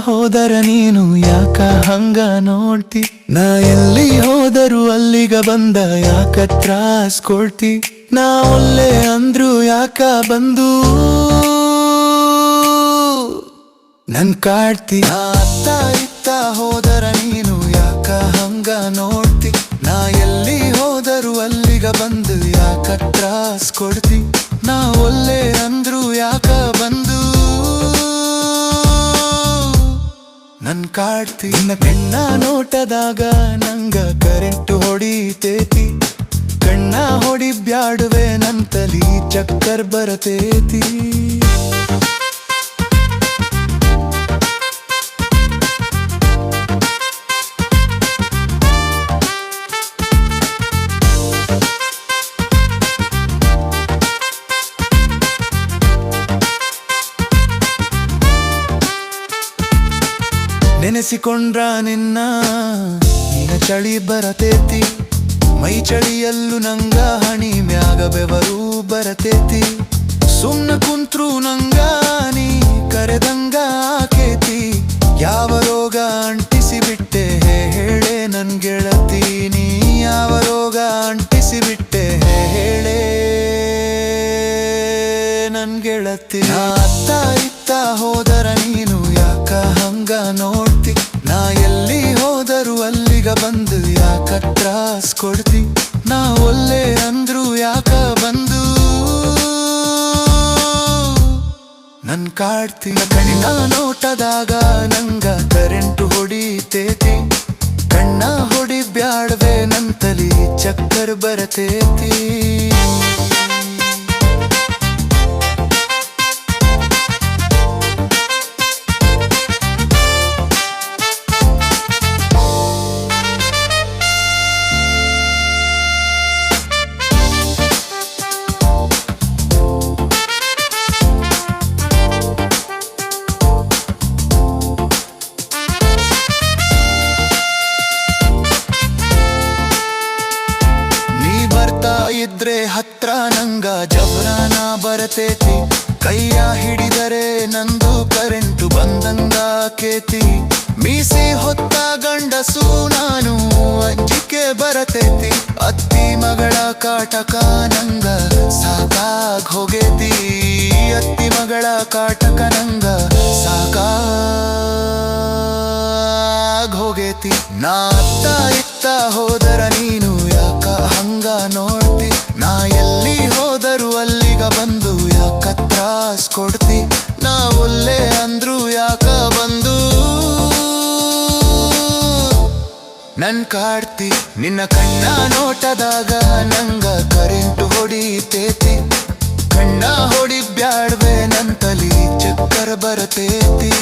ಹೋದರ ನೀನು ಯಾಕ ಹಂಗ ನೋಡ್ತಿ? ನಾ ಎಲ್ಲಿ ಹೋದರು ಅಲ್ಲಿಗ ಬಂದ ಯಾಕ ತ್ರಾಸ್ ಕೊಡ್ತಿ? ನಾ ಒಲ್ಲೆ ಅಂದ್ರು ಯಾಕ ಬಂದು? ನನ್ ಕಾಡ್ತಿ. ಅತ್ತ ಇತ್ತ ಹೋದರ ನೀನು ಯಾಕ ಹಂಗ ನೋಡ್ತಿ? ನಾ ಎಲ್ಲಿ ಹೋದರು ಅಲ್ಲಿಗ ಬಂದು ಯಾಕ ತ್ರಾಸ್ ಕೊಡ್ತಿ? ನಾ ಒಲ್ಲೆ ಕಾಡ್ತಿ. ಕಣ್ಣ ನೋಟದಾಗ ನಂಗ ಕರೆಂಟ್ ಹೊಡಿತೇತಿ. ಕಣ್ಣ ಹೊಡಿ ಬ್ಯಾಡುವೆ ನಂತಲಿ ತಲಿ ಚಕ್ಕರ್ ಬರತೇತಿ. ನೆನೆಸಿಕೊಂಡ್ರ ನಿನ್ನ? ನಿನ್ನ ಚಳಿ ಬರತೇತಿ. ಮೈ ಚಳಿಯಲ್ಲೂ ನಂಗ ಹಣಿ ಮ್ಯಾಗ ಬೆವರು ಬರತೇತಿ. ಸುಮ್ನ ಕುಂತ್ರು ನಂಗ, ನೀ ಕರೆದಂಗ ಆಕೇತಿ. ಯಾವ ರೋಗ ಅಂಟಿಸಿ ಬಿಟ್ಟೆ ಹೇಳೆ ನನ್ ಗೆಳತಿ. ನೀ ಯಾವ ರೋಗ ಅಂಟಿಸಿ ಬಿಟ್ಟೆ ಹೇಳೆ ನನ್ ಗೆಳತಿ. ಅತ್ತ ಇತ್ತ ಹೋದರ ನೀನು, ಯಾಕ ಹಂಗ ನೋಡ್ತಿ ನಾ ಎಲ್ಲಿ ಹೋದರು ಅಲ್ಲಿಗ ಬಂದು ಯಾಕ ತ್ರಾಸ್ ಕೊಡ್ತಿ? ನಾ ಒಲ್ಲೆ ಅಂದ್ರು ಯಾಕ ಬಂದು? ನನ್ ಕಾಡ್ತಿ ಕಣ್ಣ ನೋಟದಾಗ ನಂಗ ಕರೆಂಟ್ ಹೊಡಿತೇತಿ. ಕಣ್ಣ ಹೊಡಿ ಬ್ಯಾಡ್ವೆ ನಂತಲಿ ತಲಿ ಚಕ್ಕರ್ ಬರತೇತಿ. ಬರತೇತಿ? ಕೈಯ ಹಿಡಿದರೆ ನಂದು ಕರೆಂಟು ಬಂದಂಗ ಕೇತಿ ಮೀಸಿ ಹೊತ್ತ ಗಂಡಸು ನಾನು ಅಂಜಿಕೆ ಬರತೇತಿ. ಅತ್ತಿ ಮಗಳ ಕಾಟಕ ನಂಗ ಸಾಕಾಗ್ ಹೋಗೇತಿ. ಅತ್ತಿ ಮಗಳ ಕಾಟಕ ನಂಗ ಸಾಕಾಗ್ ಹೋಗೇತಿ. ನಾ ಅತ್ತ ಇತ್ತ ಹೋದರ ನೀನು ಯಾಕ ಹಂಗ ನೋಡ್ತಿ? ನಾ ಎಲ್ಲಿ ಬಂದು ಯಾಕ ತ್ರಾಸ್ ಕೊಡ್ತಿ? ನಾವೊಲ್ಲೆ ಅಂದ್ರು ಯಾಕ ಬಂದು? ನನ್ ಕಾಡ್ತಿ, ನಿನ್ನ ಕಣ್ಣ ನೋಟದಾಗ ನಂಗ ಕರೆಂಟ್ ಹೊಡಿತೇತಿ. ಕಣ್ಣ ಹೊಡಿ ಬ್ಯಾಡ್ವೆ ನನ್ ತಲಿ ಚಕ್ಕರ್ ಬರತೇತಿ.